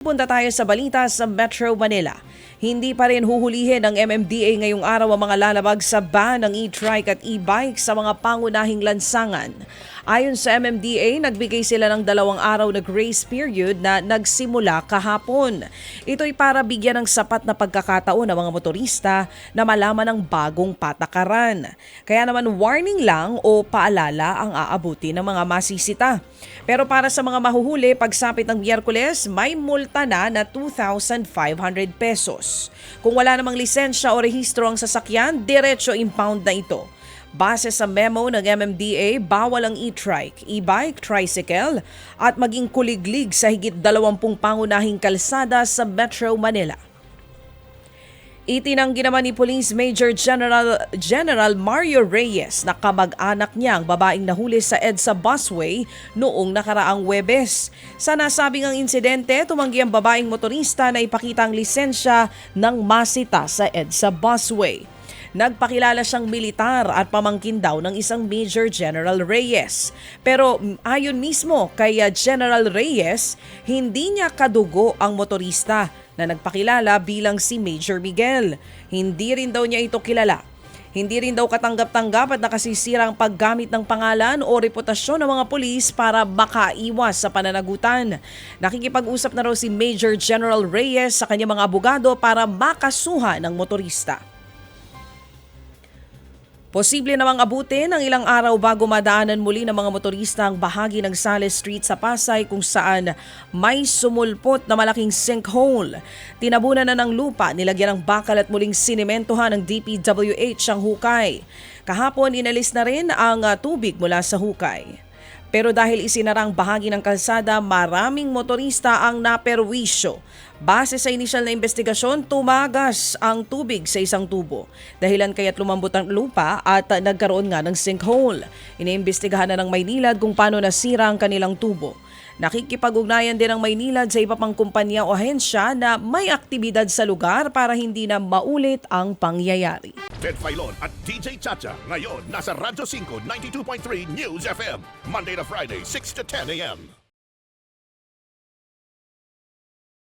Punta tayo sa balita sa Metro Manila. Hindi pa rin huhulihin ng MMDA ngayong araw ang mga lalabag sa ban ng e-trike at e-bike sa mga pangunahing lansangan. Ayon sa MMDA, nagbigay sila ng dalawang araw na grace period na nagsimula kahapon. Ito'y para bigyan ng sapat na pagkakataon ng mga motorista na malaman ang bagong patakaran. Kaya naman warning lang o paalala ang aabuti ng mga masisita. Pero para sa mga mahuhuli, pagsapit ng Miyerkules, may multa na na 2,500 pesos. Kung wala namang lisensya o rehistro ang sasakyan, diretso impound na ito. Base sa memo ng MMDA, bawal ang e-trike, e-bike, tricycle at maging kuliglig sa higit 20 pangunahing kalsada sa Metro Manila. Itinanggi naman ni Police Major General General Mario Reyes na kamag-anak niya ang babaeng nahuli sa EDSA busway noong nakaraang Webes. Sa nasabing ang insidente, tumanggi ang babaeng motorista na ipakita ang lisensya ng masita sa EDSA busway. Nagpakilala siyang militar at pamangkin daw ng isang Major General Reyes. Pero ayon mismo kay uh, General Reyes, hindi niya kadugo ang motorista na nagpakilala bilang si Major Miguel. Hindi rin daw niya ito kilala. Hindi rin daw katanggap-tanggap at nakasisira ang paggamit ng pangalan o reputasyon ng mga pulis para makaiwas sa pananagutan. Nakikipag-usap na raw si Major General Reyes sa kanyang mga abogado para makasuhan ng motorista. Posible namang abutin ng ilang araw bago madaanan muli ng mga motorista ang bahagi ng Sales Street sa Pasay kung saan may sumulpot na malaking sinkhole. Tinabunan na ng lupa, nilagyan ng bakal at muling sinimentohan ng DPWH ang hukay. Kahapon inalis na rin ang uh, tubig mula sa hukay. Pero dahil isinarang bahagi ng kalsada, maraming motorista ang naperwisyo. Base sa inisyal na investigasyon, tumagas ang tubig sa isang tubo. Dahilan kaya't lumambot ang lupa at nagkaroon nga ng sinkhole. Iniimbestigahan na ng Maynilad kung paano nasira ang kanilang tubo. Nakikipag-ugnayan din ang Maynilad sa iba pang kumpanya o ahensya na may aktibidad sa lugar para hindi na maulit ang pangyayari. Ted Filon at DJ Chacha. Ngayon, nasa Radyo 5, 92.3 News FM. Monday to Friday, 6 to 10 a.m.